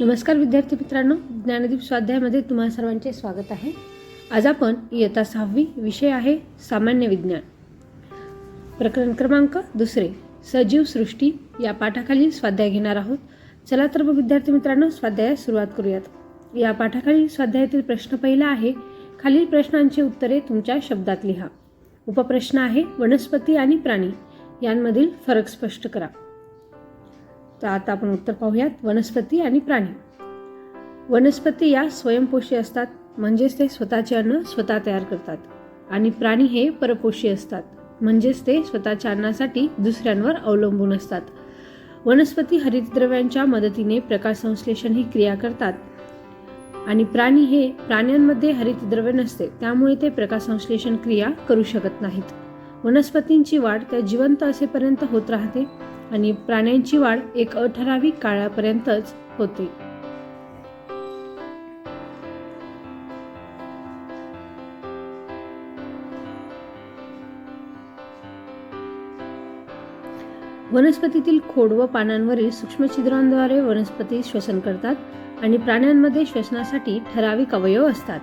नमस्कार विद्यार्थी मित्रांनो ज्ञानदीप स्वाध्यायामध्ये तुम्हा सर्वांचे स्वागत आहे. आज आपण इयत्ता सहावी विषय आहे सामान्य विज्ञान. प्रकरण क्रमांक दुसरे सजीव सृष्टी या पाठाखाली स्वाध्याय घेणार आहोत. चला तर मग विद्यार्थी मित्रांनो स्वाध्यायास सुरुवात करूयात. या पाठाखाली स्वाध्यायातील प्रश्न पहिला आहे खालील प्रश्नांची उत्तरे तुमच्या शब्दात लिहा. उपप्रश्न आहे वनस्पती आणि प्राणी. यांमधील फरक स्पष्ट करा. तर आता आपण उत्तर पाहूयात. वनस्पती आणि प्राणी. वनस्पती या स्वयंपोषी असतात. म्हणजेच ते स्वतःचे अन्न स्वतः तयार करतात. आणि प्राणी हे परपोषी असतात. म्हणजेच ते स्वतःच्या अन्नासाठी दुसऱ्यांवर अवलंबून असतात. वनस्पती हरितद्रव्यांच्या मदतीने प्रकाश संश्लेषण ही क्रिया करतात. आणि प्राणी हे प्राण्यांमध्ये हरितद्रव्य नसते. त्यामुळे ते प्रकाश संश्लेषण क्रिया करू शकत नाहीत. वनस्पतींची वाढ त्या जिवंत असेपर्यंत होत राहते. आणि प्राण्यांची वाढ एक अठराविक काळापर्यंतच होते. वनस्पतीतील खोड व पानांवरील सूक्ष्म छिद्रांद्वारे वनस्पती श्वसन करतात आणि प्राण्यांमध्ये श्वसनासाठी ठराविक अवयव असतात.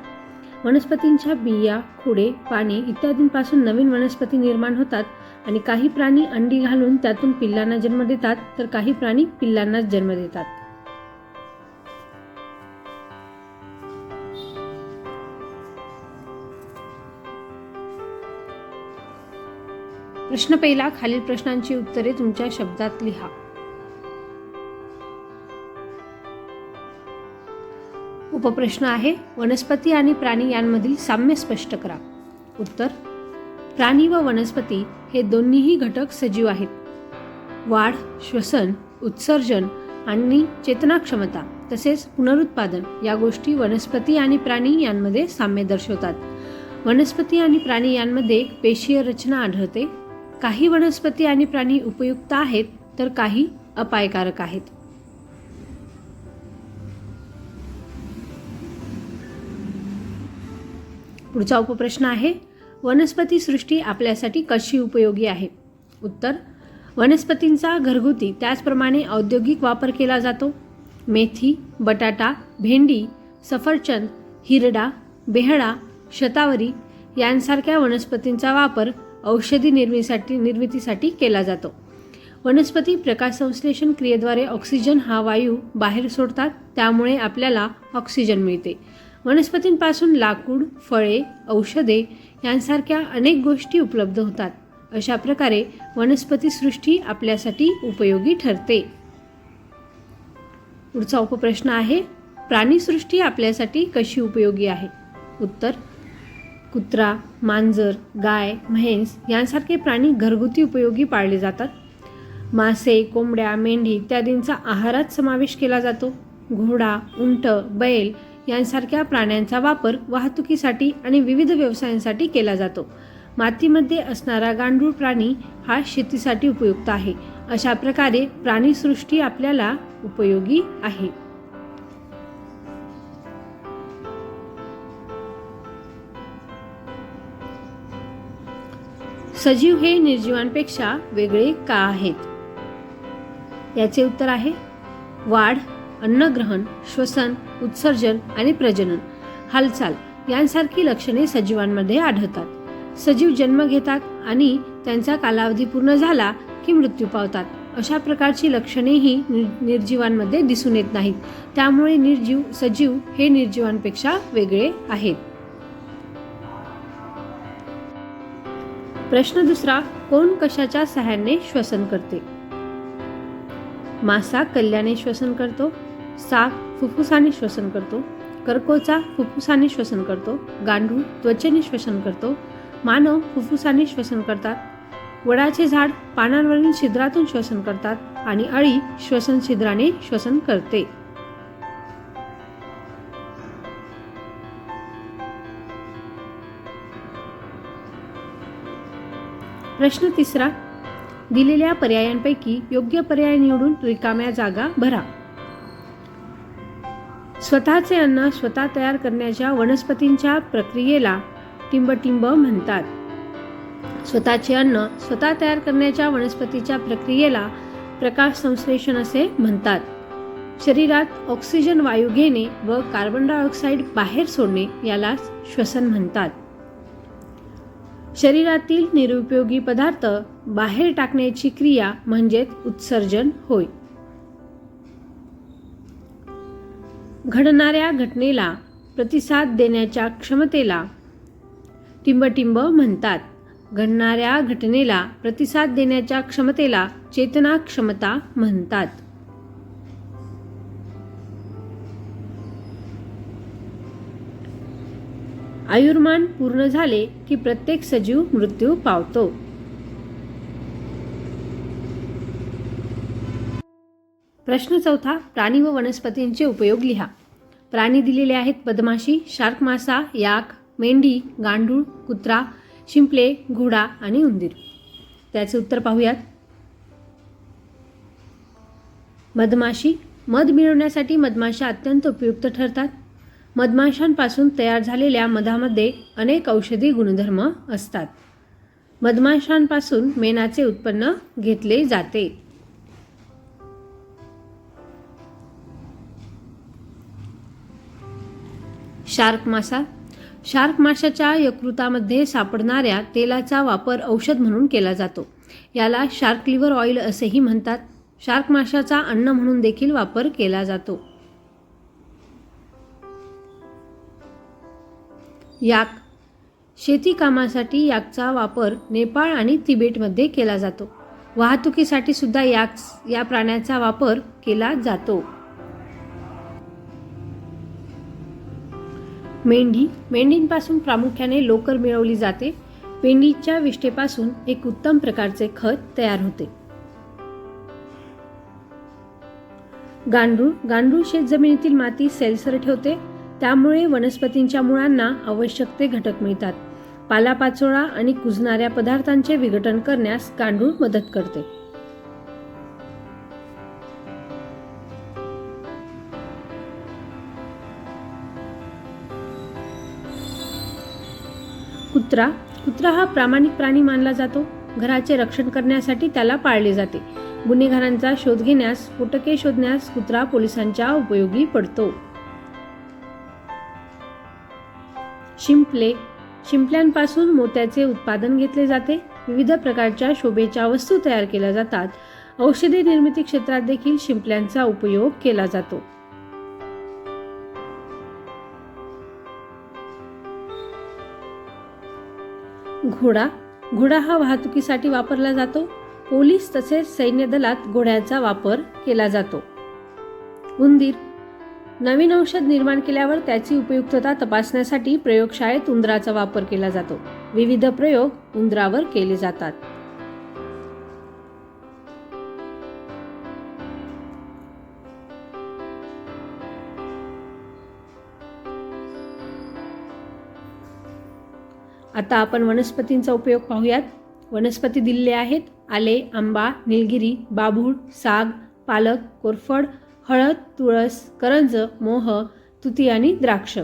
वनस्पतींच्या बिया खुडे पाने इत्यादींपासून नवीन वनस्पती निर्माण होतात आणि काही प्राणी अंडी घालून त्यातून पिल्लांना जन्म देतात तर काही प्राणी पिल्लांनाच जन्म देतात. प्रश्न पहिला खालील प्रश्नांची उत्तरे तुमच्या शब्दात लिहा. उपप्रश्न आहे वनस्पती आणि प्राणी यांमधील साम्य स्पष्ट करा. उत्तर प्राणी व वनस्पती हे दोन्हीही घटक सजीव आहेत. वाढ श्वसन उत्सर्जन आणि चेतना क्षमता तसेच पुनरुत्पादन या गोष्टी वनस्पती आणि प्राणी यांमध्ये साम्य दर्शवतात. वनस्पती आणि प्राणी यांमध्ये पेशीय रचना आढळते. काही वनस्पती आणि प्राणी उपयुक्त आहेत तर काही अपायकारक आहेत. पुढचा उपप्रश्न आहे वनस्पती सृष्टी आपल्यासाठी कशी उपयोगी आहे? उत्तर वनस्पतींचा घरगुती त्याचप्रमाणे औद्योगिक वापर केला जातो. मेथी बटाटा भेंडी सफरचंद हिरडा बेहडा शतावरी यांसारख्या वनस्पतींचा वापर औषधी निर्मितीसाठी निर्मितीसाठी केला जातो. वनस्पती प्रकाशसंश्लेषण क्रियेद्वारे ऑक्सिजन हा वायू बाहेर सोडतात त्यामुळे आपल्याला ऑक्सिजन मिळते. वनस्पतींपासून लाकूड फळे औषधे यांसारख्या अनेक गोष्टी उपलब्ध होतात. अशा प्रकारे वनस्पतीसृष्टी आपल्यासाठी उपयोगी ठरते. पुढचा उपप्रश्न आहे प्राणीसृष्टी आपल्यासाठी कशी उपयोगी आहे? उत्तर कुत्रा मांजर गाय म्हैस यांसारखे प्राणी घरगुती उपयोगी पाळले जातात. मासे कोंबड्या मेंढी इत्यादींचा आहारात समावेश केला जातो. घोडा उंट बैल यांसारख्या प्राण्यांचा वापर वाहतुकीसाठी आणि विविध व्यवसायांसाठी केला जातो. मातीमध्ये असणारा गांडूळ प्राणी हा शेतीसाठी उपयुक्त आहे. अशा प्रकारे प्राणीसृष्टी आपल्याला उपयोगी आहे. सजीव हे निर्जीवांपेक्षा वेगळे का आहेत? याचे उत्तर आहे वाढ अन्नग्रहण श्वसन उत्सर्जन आणि प्रजनन हालचाल यांसारखी लक्षणे सजीवांमध्ये आढळतात. सजीव जन्म घेतात आणि त्यांचा कालावधी पूर्ण झाला की मृत्यू पावतात. अशा प्रकारची लक्षणेही निर्जीवांमध्ये दिसून येत नाहीत. त्यामुळे निर्जीव सजीव हे निर्जीवांपेक्षा वेगळे आहेत. प्रश्न दुसरा कोण कशाच्या सहाय्याने श्वसन करते? मासा कल्याणे श्वसन करतो साप फुफ्फुसाने श्वसन करतो कर्कोचा फुफ्फुसाने श्वसन करतो गांडूळ त्वचेने श्वसन करतो मानव फुफ्फुसाने श्वसन करतात वडाचे झाड पानांवरील छिद्रातून श्वसन करतात आणि अळी श्वसन छिद्राने श्वसन करते. प्रश्न तिसरा दिलेल्या पर्यायांपैकी योग्य पर्याय निवडून रिकाम्या जागा भरा. स्वतःचे अन्न स्वतः तयार करण्याच्या वनस्पतींच्या प्रक्रियेला टिंबटिंब म्हणतात. स्वतःचे अन्न स्वतः तयार करण्याच्या वनस्पतीच्या प्रक्रियेला प्रकाश संश्लेषण असे म्हणतात. शरीरात ऑक्सिजन वायू घेणे व कार्बन डायऑक्साईड बाहेर सोडणे यालाच श्वसन म्हणतात. शरीरातील निरुपयोगी पदार्थ बाहेर टाकण्याची क्रिया म्हणजेच उत्सर्जन होय. घडणाऱ्या घटनेला प्रतिसाद देण्याच्या क्षमतेला टिंबटिंब म्हणतात. घडणाऱ्या घटनेला प्रतिसाद देण्याच्या क्षमतेला चेतना क्षमता म्हणतात. आयुर्मान पूर्ण झाले की प्रत्येक सजीव मृत्यू पावतो. प्रश्न चौथा प्राणी व वनस्पतींचे उपयोग लिहा. प्राणी दिलेले आहेत मधमाशी शार्क मासा याक मेंढी गांडूळ कुत्रा शिंपले घोडा आणि उंदीर. त्याचे उत्तर पाहूयात. मधमाशी मध मिळवण्यासाठी मधमाशा अत्यंत उपयुक्त ठरतात. मधमाशांपासून तयार झालेल्या मधामध्ये अनेक औषधी गुणधर्म असतात. मधमाशांपासून मेणाचे उत्पन्न घेतले जाते. शार्क मासा. शार्क माशाच्या यकृतामध्ये सापडणाऱ्या तेलाचा वापर औषध म्हणून केला जातो. याला शार्क लिव्हर ऑइल असेही म्हणतात. शार्क माशाचा अन्न म्हणून देखील वापर केला जातो. याक. शेती कामासाठी याकचा वापर नेपाळ आणि तिबेटमध्ये केला जातो. वाहतुकीसाठी सुद्धा याक या प्राण्याचा वापर केला जातो. मेंढी मेंढींपासून प्रामुख्याने लोकर मिळवली जाते. मेंढीच्या विष्ठेपासून एक उत्तम प्रकारचे खत तयार होते. गांडूळ गांडूळ शेतजमिनीतील माती सेलसर ठेवते. त्यामुळे वनस्पतींच्या मुळांना आवश्यक ते घटक मिळतात. पालापाचोळा आणि कुजणाऱ्या पदार्थांचे विघटन करण्यास गांडूळ मदत करते. कुत्रा. कुत्रा हा प्रामाणिक प्राणी मानला जातो. घराचे रक्षण करण्यासाठी त्याला पाळले जाते. गुन्हेगारांचा शोध घेण्यास स्फोटके शोधण्यास कुत्रा पोलिसांच्या उपयोगी पडतो. शिंपले. शिंपल्यांपासून मोत्याचे उत्पादन घेतले जाते. विविध प्रकारच्या शोभेच्या वस्तू तयार केल्या जातात. औषधी निर्मिती क्षेत्रात देखील शिंपल्यांचा उपयोग केला जातो. घोडा. घोडा हा वाहतुकीसाठी वापरला जातो. पोलीस तसेच सैन्य दलात घोड्याचा वापर केला जातो. उंदीर. नवीन औषध निर्माण केल्यावर त्याची उपयुक्तता तपासण्यासाठी प्रयोगशाळेत उंदराचा वापर केला जातो. विविध प्रयोग उंदरावर केले जातात. आता आपण वनस्पतींचा उपयोग पाहूयात. वनस्पती दिलेले आहेत. आले आंबा निलगिरी बाभूळ साग पालक कोरफड हळद तुळस करंज मोह तुती आणि द्राक्ष.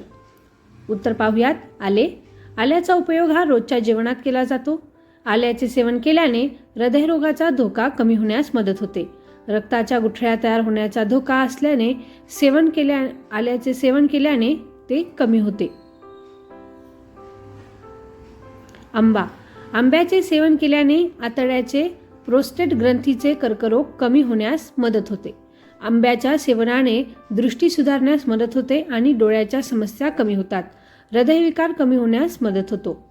उत्तर पाहूयात. आले. आल्याचा उपयोग हा रोजच्या जेवणात केला जातो. आल्याचे सेवन केल्याने हृदयरोगाचा धोका कमी होण्यास मदत होते. रक्ताच्या गुठळ्या तयार होण्याचा धोका असल्याने सेवन केल्या आल्याचे सेवन केल्याने ते कमी होते. आंबा. आंब्याचे सेवन केल्याने आतड्याचे प्रोस्टेट ग्रंथीचे कर्करोग कमी होण्यास मदत होते. आंब्याच्या सेवनाने दृष्टी सुधारण्यास मदत होते आणि डोळ्याच्या समस्या कमी होतात. हृदयविकार कमी होण्यास मदत होतो.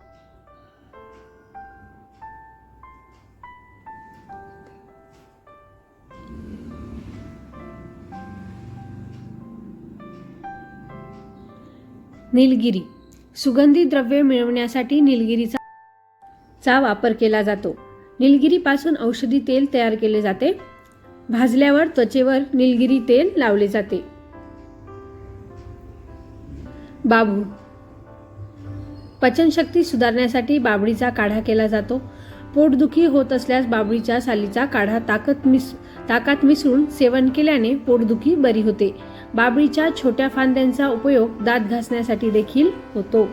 निलगिरी. सुगंधी द्रव्ये मिळवण्यासाठी निलगिरीचा चा वापर केला जातो. निलगिरीपासून औषधी तेल तयार केले जाते. भाजल्यावर त्वचेवर निलगिरी तेल लावले जाते. बाबू. पचनशक्ती सुधारण्यासाठी बाबळीचा काढा केला जातो. पोटदुखी होत असल्यास बाबळीच्या सालीचा काढा ताकद मिस ताकात मिसळून सेवन केल्याने पोटदुखी बरी होते. बाबळीच्या छोट्या फांद्यांचा उपयोग दात घासण्यासाठी देखील होतो.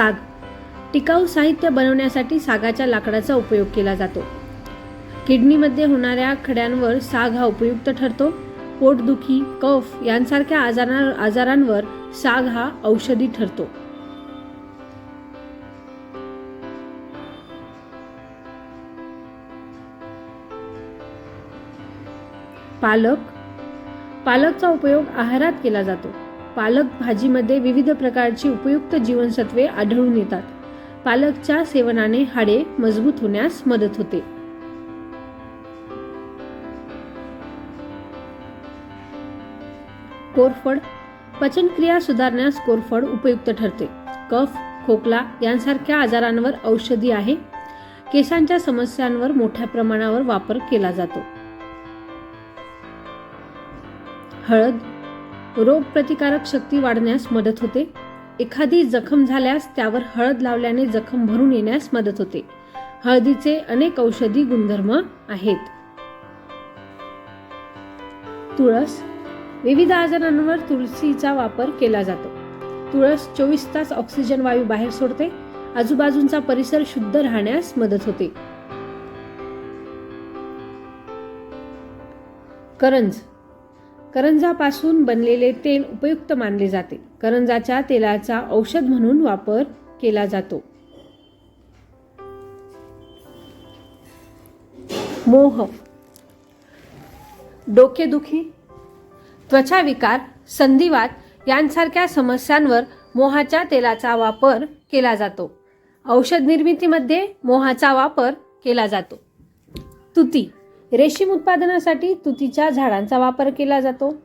साग. टिकाऊ साहित्य बनवण्यासाठी सागाच्या लाकडाचा उपयोग केला जातो. किडनीमध्ये होणाऱ्या खड्यांवर साग हा उपयुक्त ठरतो. पोटदुखी कफ यांसारख्या आजारा आजारांवर साग हा औषधी ठरतो. पालक. पालकचा उपयोग आहारात केला जातो. पालक भाजीमध्ये विविध प्रकारची उपयुक्त जीवनसत्वे आढळून येतात. पालकच्या सेवनाने हाडे मजबूत होण्यास मदत होते. कोरफड पचनक्रिया सुधारण्यास कोरफड उपयुक्त ठरते. कफ खोकला यांसारख्या आजारांवर औषधी आहे. केसांच्या समस्यांवर मोठ्या प्रमाणावर वापर केला जातो. हळद रोगप्रतिकारक शक्ती वाढण्यास मदत होते. एखादी जखम झाल्यास त्यावर हळद लावल्याने जखम भरून येण्यास मदत होते. हळदीचे अनेक औषधी गुणधर्म आहेत. तुळस. विविध आजारांवर तुळशीचा वापर केला जातो. तुळस चोवीस तास ऑक्सिजन वायू बाहेर सोडते. आजूबाजूंचा परिसर शुद्ध राहण्यास मदत होते. करंज. करंजापासून बनलेले तेल उपयुक्त मानले जाते. करंजाच्या तेलाचा औषध म्हणून वापर केला जातो. मोह. डोकेदुखी त्वचा विकार संधिवात यांसारख्या समस्यांवर मोहाच्या तेलाचा वापर केला जातो. औषध निर्मितीमध्ये मोहाचा वापर केला जातो. तुती. रेशीम उत्पादनासाठी तुतीच्या झाडांचा वापर केला जातो.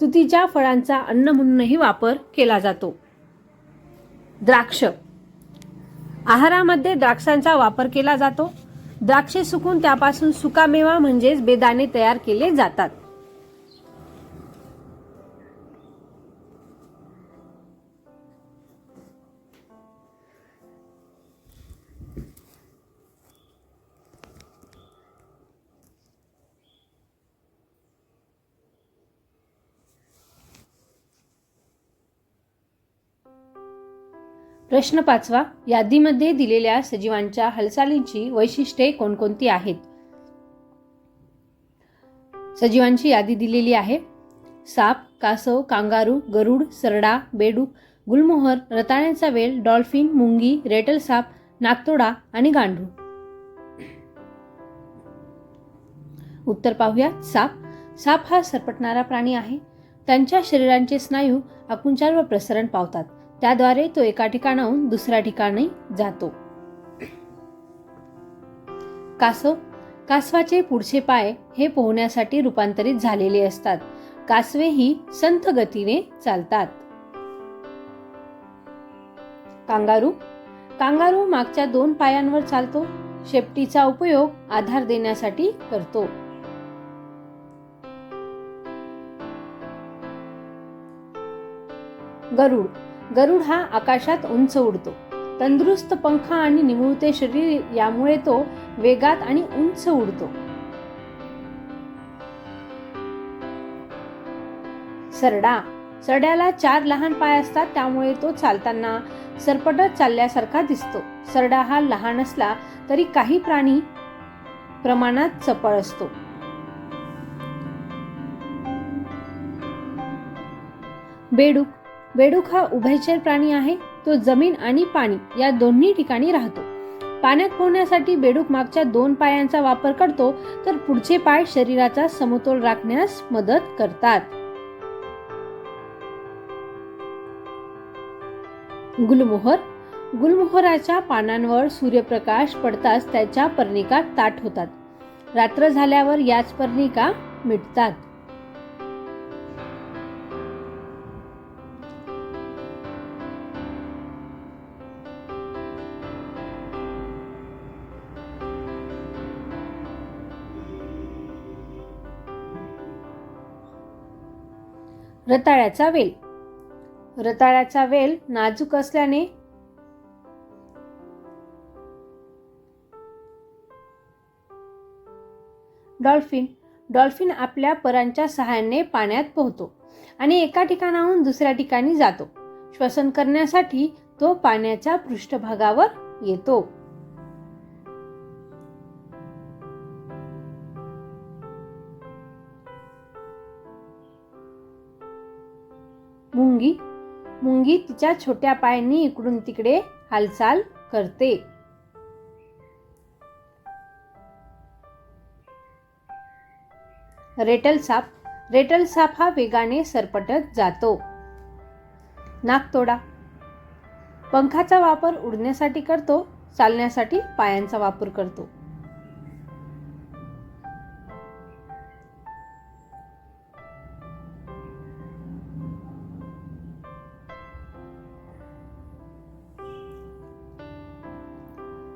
तुतीच्या फळांचा अन्न म्हणूनही वापर केला जातो. द्राक्ष. आहारामध्ये द्राक्षांचा वापर केला जातो. द्राक्षे सुकून त्यापासून सुकामेवा म्हणजेच बेदाणे तयार केले जातात. प्रश्न पाचवा यादीमध्ये दिलेल्या सजीवांच्या हालचालींची वैशिष्ट्ये कोणकोणती आहेत? सजीवांची यादी दिलेली आहे. साप कासव कांगारू गरुड सरडा बेडूक गुलमोहर रताळ्याचा वेल डॉल्फिन मुंगी रेटल साप नागतोडा आणि गांडूळ. उत्तर पाहूया. साप साप हा सरपटणारा प्राणी आहे. त्यांच्या शरीरांचे स्नायू आकुंचार व प्रसरण पावतात. त्याद्वारे तो एका ठिकाणाहून दुसऱ्या ठिकाणी जातो. कासव कासवाचे पुढचे पाय हे पोहण्यासाठी रूपांतरित झालेले असतात. कासवे ही संथ गतीने चालतात. कांगारू कांगारू मागच्या दोन पायांवर चालतो. शेपटीचा उपयोग आधार देण्यासाठी करतो. गरुड गरुड हा आकाशात उंच उडतो. तंदुरुस्त पंख आणि निमुळते शरीर यामुळे तो वेगात आणि उंच उडतो. सरडा. सरड्याला चार लहान पाय असतात त्यामुळे तो चालताना सरपटत चालल्यासारखा दिसतो. सरडा हा लहान असला तरी काही प्राणी प्रमाणात चपळ असतो. बेडूक. बेडूक हा उभयचर प्राणी आहे तो जमीन आणि पाणी या दोन्ही ठिकाणी राहतो. पाण्यात पोहण्यासाठी बेडूक मागच्या दोन पायांचा वापर करतो तर पुढचे पाय शरीराचा समतोल राखण्यास मदत करतात. गुलमोहर. गुलमोहराच्या पानांवर सूर्यप्रकाश पडताच त्याच्या पर्णिका ताट होतात. रात्र झाल्यावर याच पर्णिका मिटतात. रताळ्याचा वेल. रताळ्याचा वेल नाजूक असल्याने डॉल्फिन डॉल्फिन आपल्या परांच्या सहाय्याने पाण्यात पोहतो आणि एका ठिकाणाहून दुसऱ्या ठिकाणी जातो. श्वसन करण्यासाठी तो पाण्याच्या पृष्ठभागावर येतो. मुंगी. मुंगी तिच्या छोट्या पायांनी इकडून तिकडे हालचाल करते. रेटल साप. रेटल साप हा वेगाने सरपटत जातो. नाकतोडा पंखाचा वापर उडण्यासाठी करतो चालण्यासाठी पायांचा वापर करतो.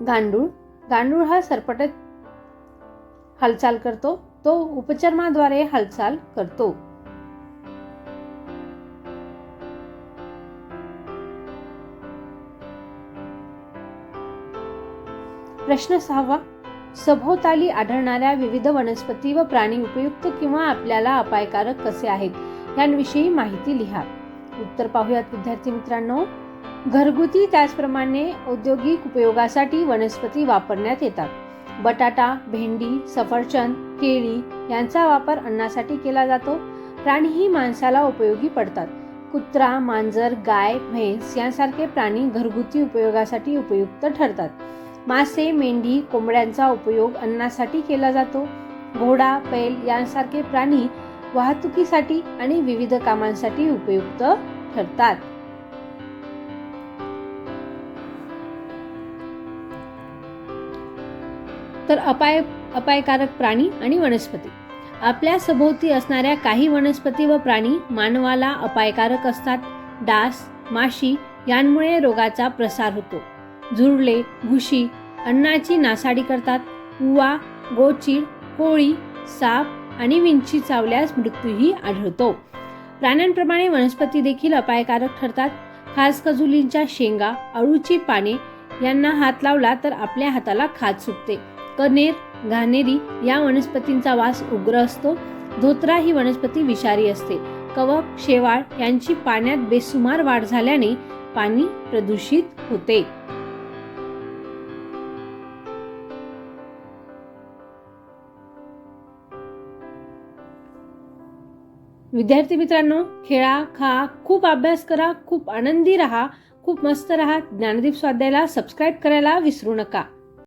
गांडूळ. गांडूळ हा सरपटत हालचाल करतो. तो उपचर्माद्वारे हालचाल करतो. प्रश्न सहावा. सभोवताली आढळणाऱ्या विविध वनस्पती व प्राणी उपयुक्त किंवा आपल्याला अपायकारक कसे आहेत? यांविषयी माहिती लिहा. उत्तर पाहूयात विद्यार्थी मित्रांनो. घरगुती त्याचप्रमाणे औद्योगिक उपयोगासाठी वनस्पती वापरण्यात येतात. बटाटा भेंडी सफरचंद केळी यांचा वापर अन्नासाठी केला जातो. प्राणीही माणसाला उपयोगी पडतात. कुत्रा मांजर गाय म्हैस यांसारखे प्राणी घरगुती उपयोगासाठी उपयुक्त ठरतात. मासे मेंढी कोंबड्यांचा उपयोग अन्नासाठी केला जातो. घोडा बैल यांसारखे प्राणी वाहतुकीसाठी आणि विविध कामांसाठी उपयुक्त ठरतात. तर अपाय अपायकारक प्राणी आणि वनस्पती. आपल्या सभोवती असणाऱ्या काही वनस्पती व प्राणी मानवाला अपायकारक असतात. डास माशी यांमुळे रोगाचा प्रसार होतो. झुरळे घुशी अन्नाची नासाडी करतात. उवा गोचीड कोळी साप आणि विंची चावल्यास मृत्यूही आढळतो. प्राण्यांप्रमाणे वनस्पती देखील अपायकारक ठरतात. खास खजुलींच्या शेंगा अळूची पाने यांना हात लावला तर आपल्या हाताला खाज सुटते. कनेर घाणेरी या वनस्पतींचा वास उग्र असतो. धोत्रा ही वनस्पती विषारी असते. कवक शेवाळ यांची पाण्यात बेसुमार वाढ झाल्याने पाणी प्रदूषित होते. विद्यार्थी मित्रांनो खेळा खा खूप अभ्यास करा खूप आनंदी राहा खूप मस्त राहा. ज्ञानदीप स्वाध्यायला सबस्क्राईब करायला विसरू नका.